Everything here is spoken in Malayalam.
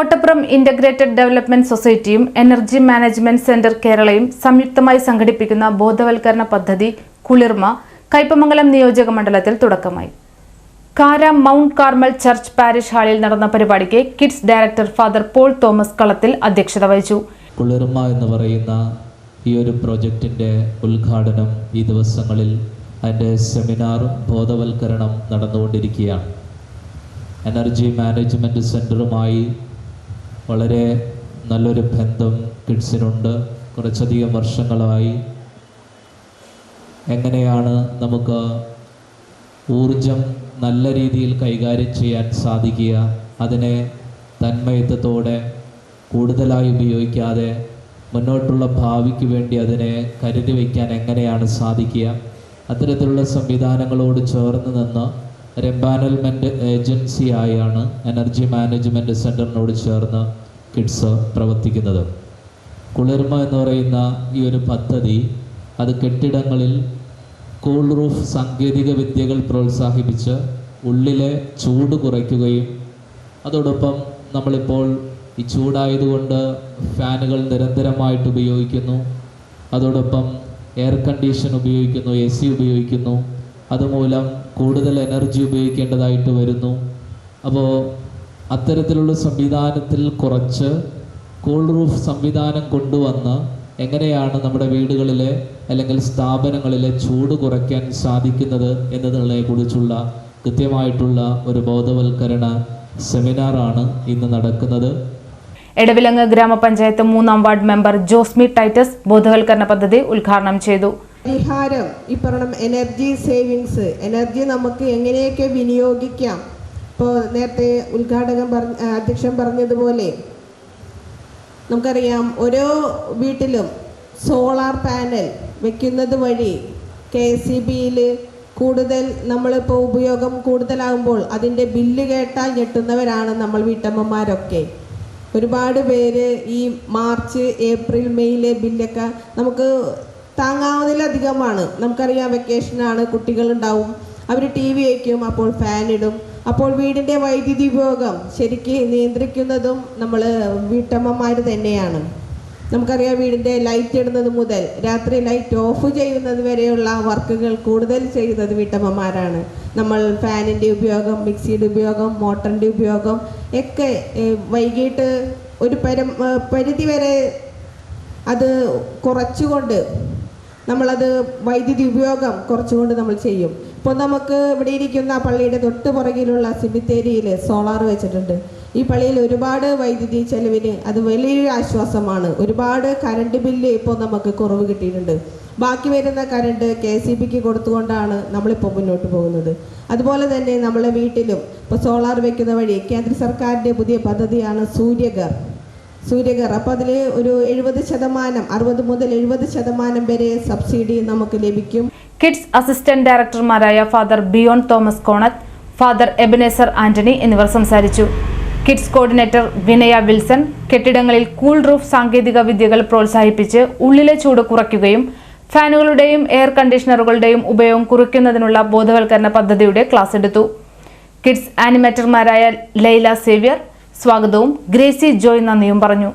കോട്ടപ്പുറം ഇന്റഗ്രേറ്റഡ് ഡെവലപ്മെന്റ് സൊസൈറ്റിയും എനർജി മാനേജ്മെന്റ് സെന്റർ കേരളയും സംയുക്തമായി സംഘടിപ്പിക്കുന്ന ബോധവൽക്കരണ പദ്ധതി കുളിർമ കൈപ്പമംഗലം നിയോജക മണ്ഡലത്തിൽ തുടക്കമായി. കാര മൗണ്ട് കാർമൽ ചർച്ച് പാരിഷ് ഹാളിൽ നടന്ന പരിപാടിക്ക് KIDS director father Paul Thomas Kalathil അധ്യക്ഷത വഹിച്ചു. കുളിർമ എന്ന് പറയുന്ന ഈ ഒരു പ്രോജക്റ്റിന്റെ ഉദ്ഘാടനം ഈ ദിവസങ്ങളിൽ അതിന്റെ സെമിനാറും ബോധവൽക്കരണം നടന്നുകൊണ്ടിരിക്കുകയാണ്. എനർജി മാനേജ്മെന്റ് സെന്ററുമായി വളരെ നല്ലൊരു ബന്ധം കിഡ്സിനുണ്ട്. കുറച്ചധികം വർഷങ്ങളായി. എങ്ങനെയാണ് നമുക്ക് ഊർജം നല്ല രീതിയിൽ കൈകാര്യം ചെയ്യാൻ സാധിക്കുക? അതിനെ തന്മയത്വത്തോടെ കൂടുതലായി ഉപയോഗിക്കാതെ മുന്നോട്ടുള്ള ഭാവിക്ക് വേണ്ടി അതിനെ കരുതി വയ്ക്കാൻ എങ്ങനെയാണ് സാധിക്കുക? അത്തരത്തിലുള്ള സംവിധാനങ്ങളോട് ചേർന്ന് നിന്ന് ഒരു എംപാനൽമെന്റ് ഏജൻസിയായാണ് എനർജി മാനേജ്മെന്റ് സെന്ററിനോട് ചേർന്ന് കിഡ്സ് പ്രവർത്തിക്കുന്നത്. കുളിർമ എന്ന് പറയുന്ന ഈ ഒരു പദ്ധതി അത് കെട്ടിടങ്ങളിൽ കൂൾ റൂഫ് സാങ്കേതിക വിദ്യകൾ പ്രോത്സാഹിപ്പിച്ച് ഉള്ളിലെ ചൂട് കുറയ്ക്കുകയും അതോടൊപ്പം നമ്മളിപ്പോൾ ഈ ചൂടായതുകൊണ്ട് ഫാനുകൾ നിരന്തരമായിട്ട് ഉപയോഗിക്കുന്നു. അതോടൊപ്പം എയർ കണ്ടീഷൻ ഉപയോഗിക്കുന്നു എ സി ഉപയോഗിക്കുന്നു. അതുമൂലം കൂടുതൽ എനർജി ഉപയോഗിക്കേണ്ടതായിട്ട് വരുന്നു. അപ്പോൾ അത്തരത്തിലുള്ള സംവിധാനത്തിൽ കുറച്ച് കൂൾ റൂഫ് സംവിധാനം കൊണ്ടുവന്ന് എങ്ങനെയാണ് നമ്മുടെ വീടുകളിലെ അല്ലെങ്കിൽ സ്ഥാപനങ്ങളിലെ ചൂട് കുറയ്ക്കാൻ സാധിക്കുന്നത് എന്നതിനെക്കുറിച്ചുള്ള കൃത്യമായിട്ടുള്ള ഒരു ബോധവൽക്കരണ സെമിനാറാണ് ഇന്ന് നടക്കുന്നത്. എടവിലങ്ങ് ഗ്രാമപഞ്ചായത്ത് മൂന്നാം വാർഡ് മെമ്പർ ജോസ്മി ടൈറ്റസ് ബോധവൽക്കരണ പദ്ധതി ഉദ്ഘാടനം ചെയ്തു. പരിഹാരം ഈ പറഞ്ഞ എനർജി സേവിങ്സ് എനർജി നമുക്ക് എങ്ങനെയൊക്കെ വിനിയോഗിക്കാം ഇപ്പോൾ നേരത്തെ ഉദ്ഘാടകൻ പറഞ്ഞ അധ്യക്ഷൻ പറഞ്ഞതുപോലെ നമുക്കറിയാം ഓരോ വീട്ടിലും സോളാർ പാനൽ വെക്കുന്നത് വഴി കെ സി ബിയിൽ കൂടുതൽ നമ്മളിപ്പോൾ ഉപയോഗം കൂടുതലാകുമ്പോൾ അതിന്റെ ബില്ല് കേട്ടാൽ ഞെട്ടുന്നവരാണ് നമ്മൾ വീട്ടമ്മമാരൊക്കെ. ഒരുപാട് പേര് ഈ മാർച്ച് ഏപ്രിൽ മെയ്യിലെ ബില്ലൊക്കെ നമുക്ക് താങ്ങാവുന്നതിലധികമാണ്. നമുക്കറിയാം വെക്കേഷനാണ് കുട്ടികളുണ്ടാവും. അവർ ടി വി വയ്ക്കും അപ്പോൾ ഫാനിടും അപ്പോൾ വീടിന്റെ വൈദ്യുതി ഉപയോഗം ശരിക്ക് നിയന്ത്രിക്കുന്നതും നമ്മൾ വീട്ടമ്മമാർ തന്നെയാണ്. നമുക്കറിയാം വീടിന്റെ ലൈറ്റ് ഇടുന്നത് മുതൽ രാത്രി ലൈറ്റ് ഓഫ് ചെയ്യുന്നത് വരെയുള്ള വർക്കുകൾ കൂടുതൽ ചെയ്യുന്നത് വീട്ടമ്മമാരാണ്. നമ്മൾ ഫാനിന്റെ ഉപയോഗം മിക്സിയുടെ ഉപയോഗം മോട്ടറിന്റെ ഉപയോഗം ഒക്കെ വൈകിട്ട് ഒരു പരം പരിധി വരെ അത് കുറച്ചുകൊണ്ട് നമ്മളത് വൈദ്യുതി ഉപയോഗം കുറച്ചുകൊണ്ട് നമ്മൾ ചെയ്യും. ഇപ്പോൾ നമുക്ക് ഇവിടെ ഇരിക്കുന്ന പള്ളിയുടെ തൊട്ട് പുറകിലുള്ള സിമിത്തേരിയിൽ സോളാർ വെച്ചിട്ടുണ്ട്. ഈ പള്ളിയിൽ ഒരുപാട് വൈദ്യുതി ചെലവിന് അത് വലിയൊരു ആശ്വാസമാണ്. ഒരുപാട് കറണ്ട് ബില്ല് ഇപ്പോൾ നമുക്ക് കുറവ് കിട്ടിയിട്ടുണ്ട്. ബാക്കി വരുന്ന കറണ്ട് കെ സി ബിക്ക് കൊടുത്തുകൊണ്ടാണ് നമ്മളിപ്പോൾ മുന്നോട്ട് പോകുന്നത്. അതുപോലെ തന്നെ നമ്മളെ വീട്ടിലും ഇപ്പോൾ സോളാർ വെക്കുന്ന വഴി കേന്ദ്ര സർക്കാരിന്റെ പുതിയ പദ്ധതിയാണ് സൂര്യഘർ സൂര്യഘർ അപ്പോൾ അതിൽ ഒരു എഴുപത് ശതമാനം അറുപത് മുതൽ എഴുപത് ശതമാനം വരെ സബ്സിഡി നമുക്ക് ലഭിക്കും. KIDS assistant ഡയറക്ടർമാരായ father Biyon Thomas Konath father Ebenezer Antony എന്നിവർ സംസാരിച്ചു. കിഡ്സ് കോർഡിനേറ്റർ വിനയ വിൽസൺ കെട്ടിടങ്ങളിൽ കൂൾ റൂഫ് സാങ്കേതിക വിദ്യകൾ പ്രോത്സാഹിപ്പിച്ച് ഉള്ളിലെ ചൂട് കുറയ്ക്കുകയും ഫാനുകളുടെയും എയർ കണ്ടീഷണറുകളുടെയും ഉപയോഗം കുറയ്ക്കുന്നതിനുള്ള ബോധവൽക്കരണ പദ്ധതിയുടെ ക്ലാസ് എടുത്തു. കിഡ്സ് ആനിമേറ്റർമാരായ ലൈല സേവ്യർ സ്വാഗതവും ഗ്രേസി ജോയ് നന്ദിയും പറഞ്ഞു.